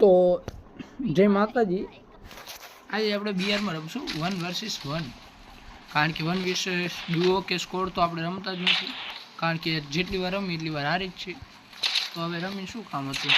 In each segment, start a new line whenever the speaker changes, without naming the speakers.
તો જય માતાજી. આજે આપણે બિયરમાં રમશું. વન વર્સિસ વન કારણ કે વન વર્સિસ ડુઓ કે સ્કોર તો આપણે રમતા જ નથી. કારણ કે જેટલી વાર રમી એટલી વાર હારી જ છે તો હવે રમી શું કામ હતું?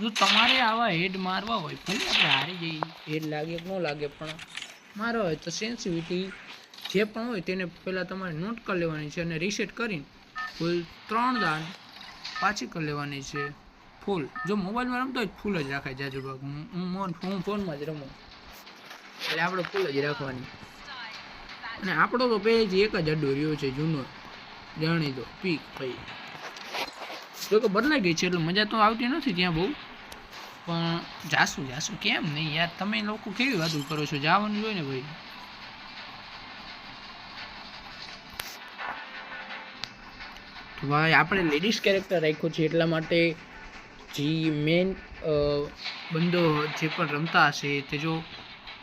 જો તમારે આવા હેડ મારવા હોય ભલે આપણે હારી જઈએ. હેડ લાગે કે ન લાગે પણ મારવા હોય તો સેન્સિટિવિટી જે પણ હોય તેને પહેલાં તમારે નોટ કરી લેવાની છે અને રીસેટ કરીને કુલ ત્રણ દાન પાછી કરી લેવાની છે. ફૂલ. જો મોબાઈલમાં રમતો હોય ફૂલ જ રાખાય જાજુ ભાગ હું ફોનમાં જ રમું. એટલે આપણે ફૂલ જ રાખવાની. અને આપણો તો પહેલેથી એક જ અડ્ડો રહ્યો છે, જૂનો. જાણી દો, પીક ભાઈ જો કે બદલાઈ ગઈ છે, એટલે મજા તો આવતી નથી ત્યાં બહુ. પણ જાશું જાશું કેમ નહીં યાર? તમે લોકો કેવી વાતો કરો છો? જવાનું જોઈએ ને ભાઈ ભાઈ, આપણે લેડીઝ કેરેક્ટર રાખ્યો છે એટલા માટે જે મેન બંદો જે પણ રમતા હશે તે જો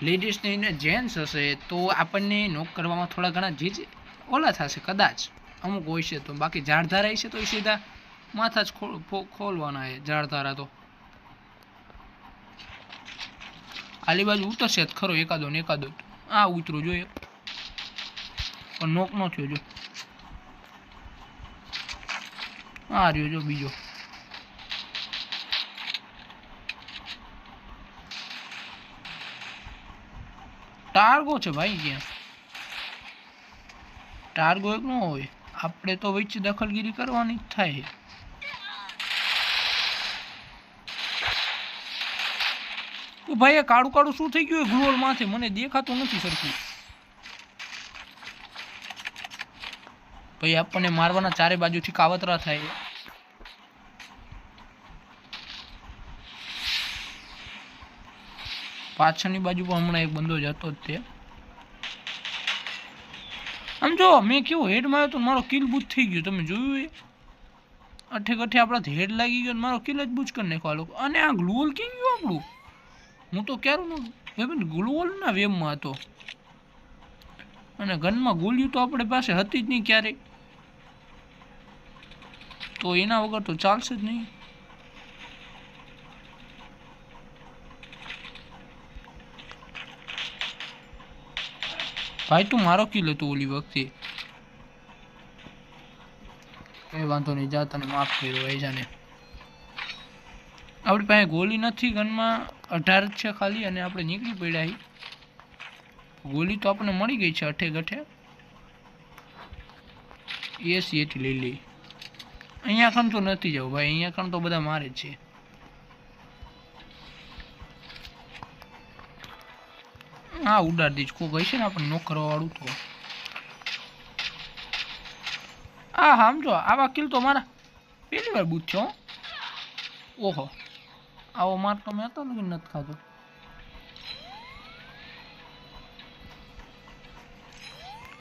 લેડીઝ ને જેન્ટ્સ હશે તો આપણને નોક કરવામાં થોડા ઘણા જે જે ઓલા થશે કદાચ. અમુક હોય છે તો બાકી ઝાડધારા હશે તો એ સીધા માથા જ ખોલ- ખોલવાના છે ઝાડધારા તો. આલી બાજુ ઉતરશે જ ખરો એકાદો ને એકાદો. આ ઉતરું જોઈએ. પણ નોક ન થયો જો. આ રહ્યો જો બીજો. ટાર્ગો છે ભાઈ ત્યાં ટાર્ગો એક ન હોય. આપણે તો વચ્ચે દખલગીરી કરવાની જ થાય. ભાઈ કાળું કાળું શું થઈ ગયું ગ્લોલ માથે મને દેખાતું નથી સરખું. ભાઈ આપણને મારવાના ચારે બાજુથી કાવતરા થાય. પાછળની બાજુ પણ હમણાં એક બંદો જતો જ તે. આમ જો, મેં કેવું હેડ માર્યો તો મારો કિલ બૂચ થઈ ગયો. તમે જોયું એ? અઠે કઠે આપણા હેડ લાગી ગયો મારો કિલ જ બૂચ કરી નાખ્યો આ લોકો. અને આ ગ્લુઅલ કેમ ગયું આપણું? હું તો ક્યારું વેબન ગ્લુઅલના વેમમાં હતો. અને ગનમાં ગોળીઓ તો આપણે પાસે હતી જ નહીં ક્યારેય. તો એના વગર તો ચાલશે જ નહીં. ભાઈ, તું મારો કિલ હતો ઓલી વખતે? એ વાંધો નહીં, જા, તને માફ કર્યો એ જાને આપણી પાસે ગોલી નથી ગનમાં અઢાર છે ખાલી, અને આપણે નીકળી પડ્યા ગોલી તો આપણને મળી ગઈ છે અઠે ગઠે. એસી એથી લઈ લઈ અહીંયા કણ તો નથી જવું ભાઈ, અહીંયા ખણ તો બધા મારે જ છે. હા ઉડાડ દીજ કોઈ હશે ને, આપણને નો કરવા વાળું તો. હા હા સમજો આવા કિલ તો મારા પહેલી વાર બૂથ છે હો. ઓહો, આવો માર તો મેં તો લગીન નથી ખાધો.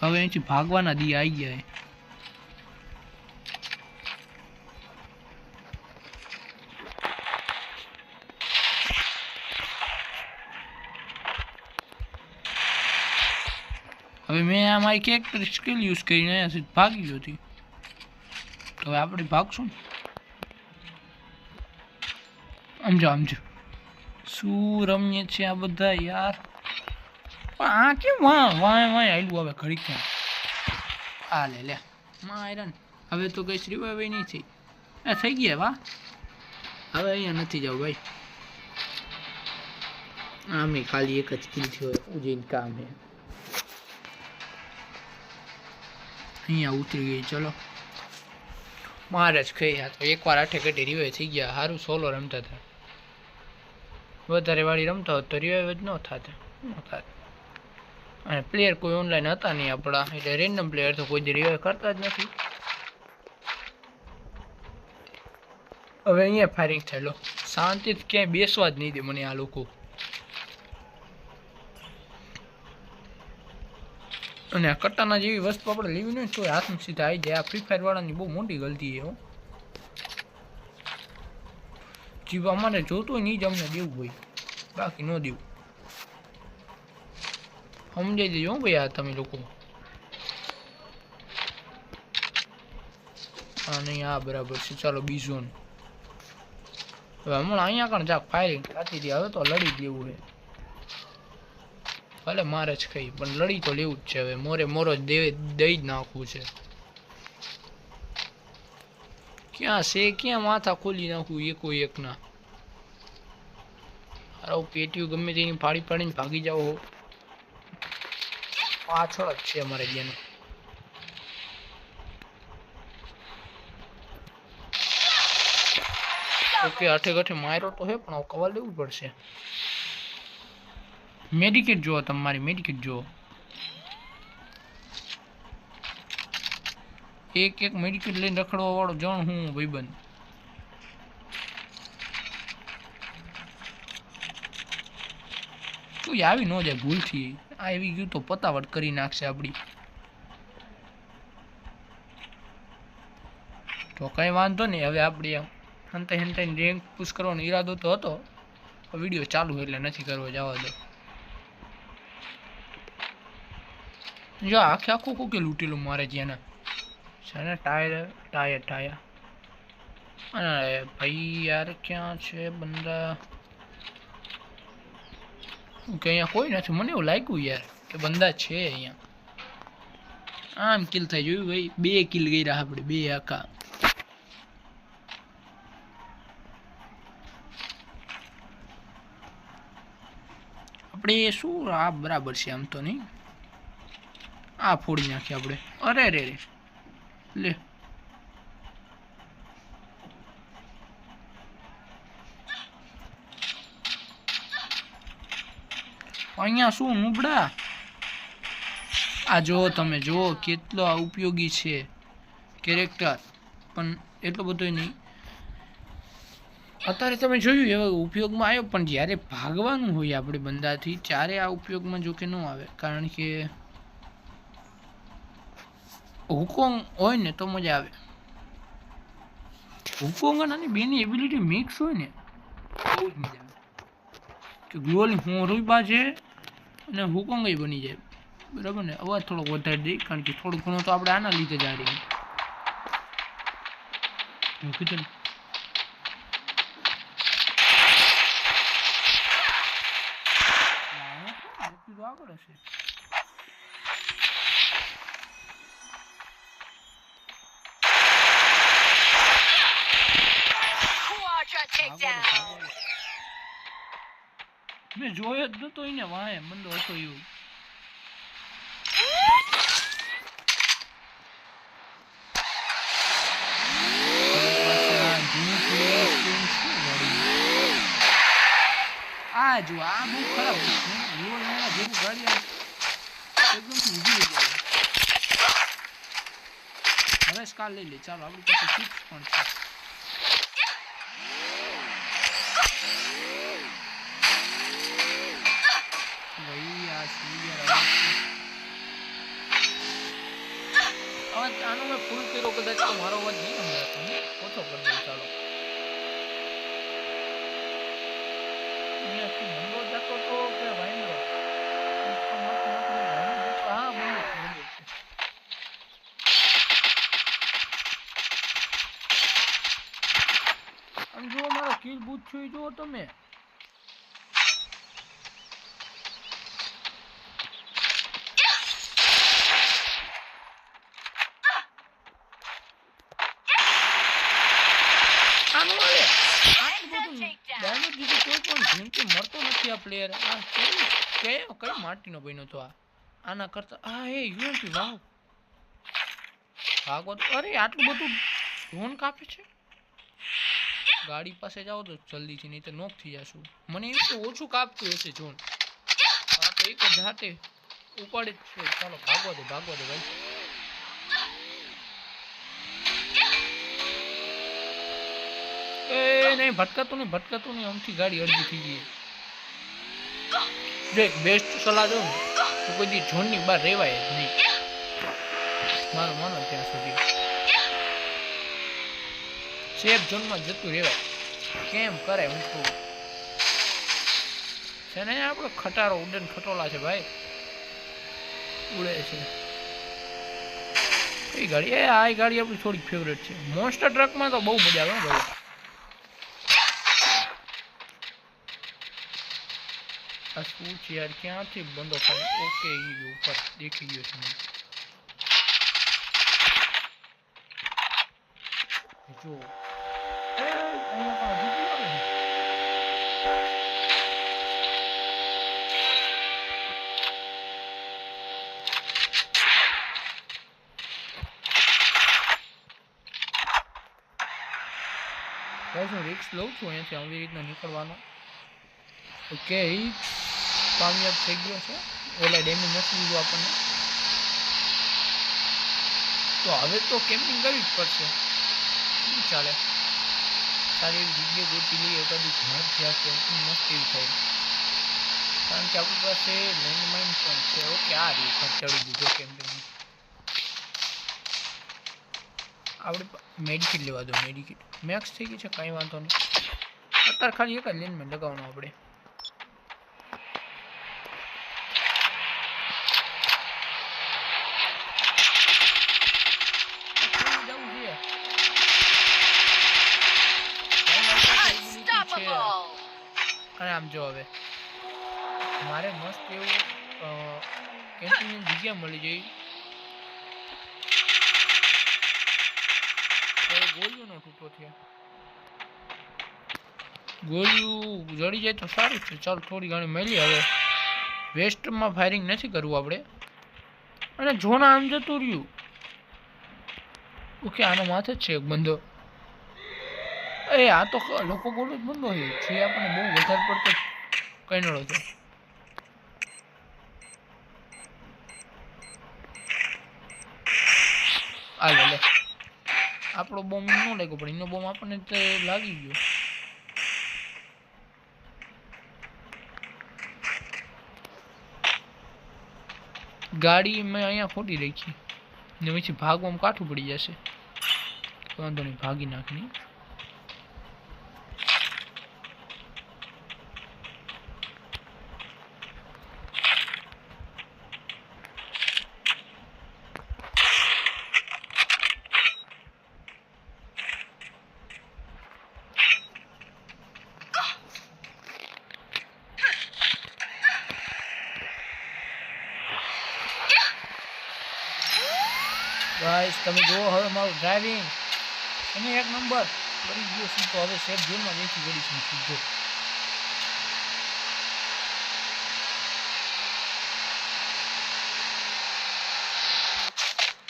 હવે અહીંથી ભાગવાના દી આવી ગયા છે. હવે મેં આ મારી કેરેક્ટર સ્કિલ યુઝ કરીને અહીંયાથી ભાગી ગયો હતી. તો હવે આપણે ભાગશું સમજો સમજો. શું રમીએ છે આ બધા યાર? પણ આ કેમ વાં, વાય વાય આવેલું હવે ઘડી ક્યાં આ લે લે. માયરન હવે તો કઈ શ્રીભાઈ નહીં થઈ. આ થઈ ગયા વા. હવે અહીંયા નથી જવું ભાઈ. આમે ખાલી એક જ કિલ થયો ઉજૈન કામ હે અહીંયા ઉતરી ગઈ, ચલો. મહારાજ ખાઈ હા તો એકવાર આઠે કઢી રિવાય થઈ ગયા સારું સોલો રમતા હતા. વધારે વાળી રમતા હોત તો રિવાઈવ જ ન થાત ન થાત. અને પ્લેયર કોઈ ઓનલાઈન હતા નહીં આપણા, એટલે રેન્ડમ પ્લેયર તો કોઈ રિવાઈવ કરતા જ નથી. હવે અહીંયા ફાયરિંગ થયેલો શાંતિથી ક્યાંય બેસવા જ નહીં દે મને આ લોકો. અને આ કટ્ટાના જેવી વસ્તુ આપણે લેવી નહીં તો હાથમાં સીધા આવી જાય. આ ફ્રી ફાયર વાળાની બહુ મોટી ગલતી હો. જીવ અમારે જોતું હોય નહીં જ અમને દેવું હોય. બાકી ન દેવું. સમજાઈ દેજો ભાઈ આ તમે લોકો. હા નહીં, આ બરાબર છે. ચાલો બીજું. હવે હમણાં અહીંયા પણ જાક ફાયરિંગ થતી હતી. હવે તો લડી લેવું છે. ભલે મારે જ કહી પણ લડી તો લેવું જ છે હવે. મોરે મોરો જ દે દઈ જ નાખવું છે. ક્યાં છે? ક્યાં માથા ખોલી નાખવું એકો એકના? અરે પેટીયું ગમે તેની ફાડી પાડીને ભાગી જાઓ પાછળ જ છે અમારે જેનું ઓકે આઠે ગઠે માર્યો તો હે, પણ કવર લેવું પડશે? મેડિકેટ જુઓ તમારી મેડિકેટ જુઓ. એક એક મેડિકેટ લઈને રખડવા વાળો જણ હું, ભાઈબંધ. તું આવી ન જાય ભૂલથી? આ આવી ગયું તો પતાવટ કરી નાખશે આપણી તો કઈ વાંધો નહીં, હવે આપણે હંતે હંતે રેન્ક પુશ કરવાનો ઈરાદો તો હતો. વીડિયો ચાલુ એટલે નથી કરવો, જવા દો. જો આખે આખું કોકે લૂંટેલું મારે જ્યાં છે ટાયર ટાયર ટાયર અને ભાઈ યાર ક્યાં છે બંદા? કે અહીંયા કોઈ નથી, મને એવું લાગ્યું યાર કે બંદા છે અહીંયા. આમ કિલ થઈ જોયું ભાઈ બે કિલ ગઈ રહ્યા આપણે, બે આખા. આપણે શું આ બરાબર છે આમ તો નહીં? આ ફોડી નાખીએ આપણે. અરે રે રે લે. અહીંયા શું નુબડા આ જો તમે જો, કેટલો આ ઉપયોગી છે કેરેક્ટર. પણ એટલો બધો નહીં. અત્યારે તમે જોયું એવા ઉપયોગમાં આવ્યો, પણ જ્યારે ભાગવાનું હોય આપણે બંદાથી ત્યારે આ ઉપયોગમાં જો કે ન આવે. કારણ કે હુકોંગ હોય ને તો મજા આવે હુકોંગ અને આની બેની એબિલિટી મિક્સ હોય ને બહુ જ મજા આવે કે ગ્લોલી હોરુબા છે અને હુકોંગ બની જાય બરાબર ને અવાજ થોડોક વધારી દઈ કારણ કે થોડું ઘણું તો આપણે આના લીધે જ આ રહી મૂકી દે ને. ના, વ્યક્તિ તો આગળ હશે
Quadra takedown.
મેં જોયો જ નતો એને વાંહે મંદો હતો એવું. આ જો આ બહુ ખરાબ લેવા જેવું ગાડી રહી જાય હવે સ્કાર લઈ લે. ચાલો આપણી પાસે ચિપ્સ પણ છે ભાઈ આ શું યાર આવે છે? અવાજ આનો મેં ફૂલ કર્યો કદાચ તો મારો અવાજ નહીં સંભળાતો ને ઓછો કરી દઉં ચાલો અહીંયાથી મંદો જતો તો કે વાંદરો? એક તો મોટો મોટો વાંદરો જતો. હા, મંદો છે, મંદો છે. આમ જો મારો કિલ બૂથ છે એ જુઓ તમે. મરતો નથી આ પ્લેયર આ કેવી કઈ માટીનો બન્યો તો આ? આના કરતા આ એ યુએમપી વાવ. ભાગો તો અરે આટલું બધું ઝોન કાપે છે? ગાડી પાસે જાઓ તો જલ્દીથી, નહીં તો નોક થઈ જશું. મને એમ તો ઓછું કાપતું હશે ઝોન હા, તો એક જાતે ઉપાડે જ છે. ચાલો, ભાગવા દે ભાગવા દે, ભાઈ. એ, નહીં, ભટકાતું નહીં ભટકાતું નહીં. આમથી ગાડી અડધી થઈ ગઈ. જો બેસ્ટ સલાહ દઉં તો કોઈ દી ઝોનની બહાર રહેવાય જ નહીં. મારું માનો ત્યાં સુધી. સેફ ઝોનમાં જતું રહેવાય કેમ કરે હું તો છે ને આપણો ખટારો ઉડન ખટોલા છે ભાઈ ઉડે છે કઈ ગાડી એ આ ગાડી આપણી થોડીક ફેવરેટ છે મોન્સ્ટર ટ્રકમાં તો બહુ મજા આવે ભાઈ આ શું છે યાર ક્યાંથી બંધો પણ ઓકે એ ઉપર દેખી ગયો છે જો Guys, હું રિક્સ લઉં છું અહીંયાથી આવી રીતના નીકળવાનો. ઓકે કામયાબ થઈ ગયો છે. ઓલા ડેમેજ નથી દીધું આપણને. તો હવે તો કેમ્પિંગ કરવી જ પડશે. ચાલે? સારી એવી જગ્યાએ ગોતી લઈએ, એકાદું ઘર જ્યાં કેમ્પિંગ મસ્ત થાય. કારણ કે આપણી પાસે લેન્ડમાઇન પણ છે. ઓકે, આ રીતે ખર્ચાડી ચડી દીધો કેમ્પિંગ આપણે મેડિકિટ લેવા દો મેડિકિટ મેક્સ થઈ ગઈ છે, કાંઈ વાંધો નહીં. અત્યારે ખાલી એક જ લેન્ડમેન લગાવવાનું આપણે
Unstoppable.
અને આમ જો હવે. મારે મસ્ત એવું કેન્ટીનની જગ્યા મળી જઈ ગોળીઓનો તૂટો થયા. ગોળીઓ જડી જાય તો સારું છે. ચાલ થોડી ઘણી મળી હવે. વેસ્ટમાં ફાયરિંગ નથી કરવું આપણે. અને જોના આમ જતું રહ્યું. ઓકે, આનો માથે જ છે એક બંધો એ, આ તો લોકો બોલો જ બંધો છે જે આપણને બહુ વધારે પડતો કઈનડો છે. આ લે. આપણો બોમ્બ ન લાગ્યો, પણ એનો બોમ્બ આપણને લાગી ગયો. ગાડી મેં અહીંયા ખોટી રાખી. ને પછી ભાગવામાં કાઠું પડી જશે. વાંધો નહીં, ભાગી નાખની. ગાઈસ તમે જુઓ હવે મારું ડ્રાઇવિંગ એને એક નંબર કરી ગયો છું તો હવે સેફ ઝોનમાં જઈશું ગાડી છું સીધો.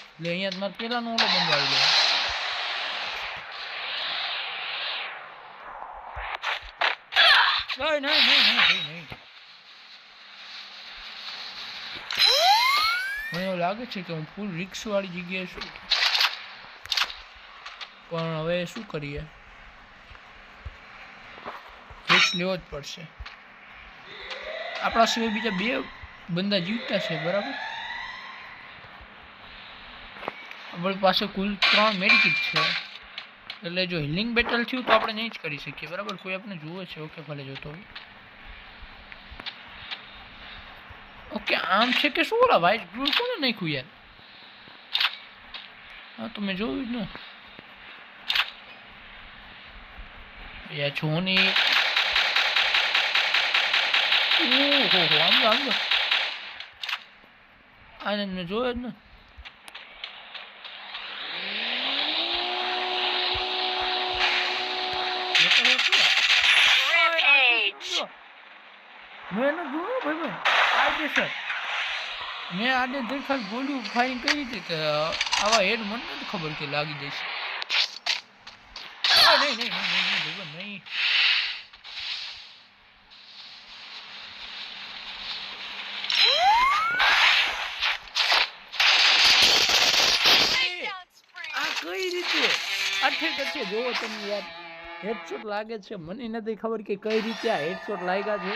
એટલે અહીંયા તમારે પેલાનો ઓલો બંધ આવી ગયો નહીં નહીં નહીં નહીં નહીં નહીં મને એવું લાગે છે કે હું ફૂલ રિક્સ વાળી જગ્યાએ છું. પણ હવે શું કરીએ? રિક્સ લેવો જ પડશે. આપણા સિવાય બીજા બે બંદા જીવતા છે, બરાબર? આપણી પાસે કુલ ત્રણ મેડિકિટ છે. એટલે જો હિલિંગ બેટલ થયું તો આપણે નહીં જ કરી શકીએ, બરાબર? કોઈ આપણે જુએ છે, ઓકે, ભલે જોતો હોય. ઓકે, આમ છે કે શું ઓલા વાઇટ ગ્લુ કોને નાખ્યું યાર? હા તો મેં જોયું જ ને. યાર છોની ઓહો, હો આમ આમ આનંદ આને મેં જોયો જ ને મેં તો હવે શું?
Rampage.
જો. મેં એને જોયું, ભાઈ કાયદેસર મેં આડે દરખાસ્ત બોલ્યું ફાયરિંગ કરી હતી કે આવા હેડ મને નથી ખબર કે લાગી જશે. કઈ રીતે? અઠે જોવો તમને યાર. હેડશોટ લાગે છે, મને નથી ખબર કે કઈ રીતે આ હેડશોટ લાગ્યા છે.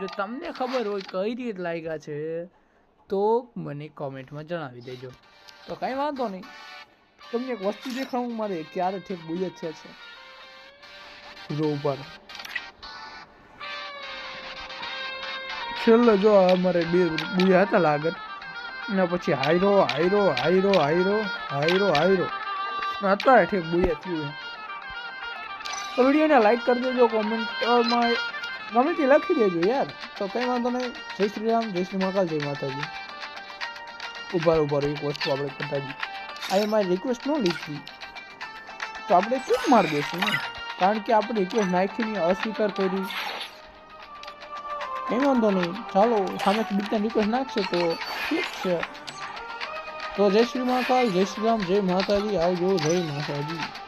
જો તમને ખબર હોય કઈ રીતે લાગ્યા છે, તો મને કોમેન્ટમાં જણાવી દેજો. તો કાંઈ વાંધો નહીં. તમને એક વસ્તુ દેખાડું મારે, ક્યારે ઠેક બુલેટ છે છે. જો છેલ્લે જો અમારે બે બુયા હતા લાગત. ને પછી હાયરો હાયરો હાયરો હાયરો હાયરો હાયરો. અત્યારે ઠેક બુયા થયું વિડીયોને લાઈક કરી દેજો, કોમેન્ટમાં તે લખી દેજો યાર. તો કંઈ વાંધો નહીં. જય શ્રી રામ, જય શ્રી મહાકાલ, જય માતાજી. ઊભા ઊભા એક વસ્તુ આપણે કરતા જઈએ આ મારી રિક્વેસ્ટ ન લીધી. તો આપણે શું માર દેશું ને? કારણ કે આપણે રિક્વેસ્ટ નાખીને અસ્વીકાર કરી. કંઈ વાંધો નહીં. ચાલો, સામેથી બીજા રિક્વેસ્ટ નાખશે તો ઠીક છે. તો જય શ્રી મહાકાલ, જય શ્રી રામ, જય માતાજી. આવજો, જય માતાજી.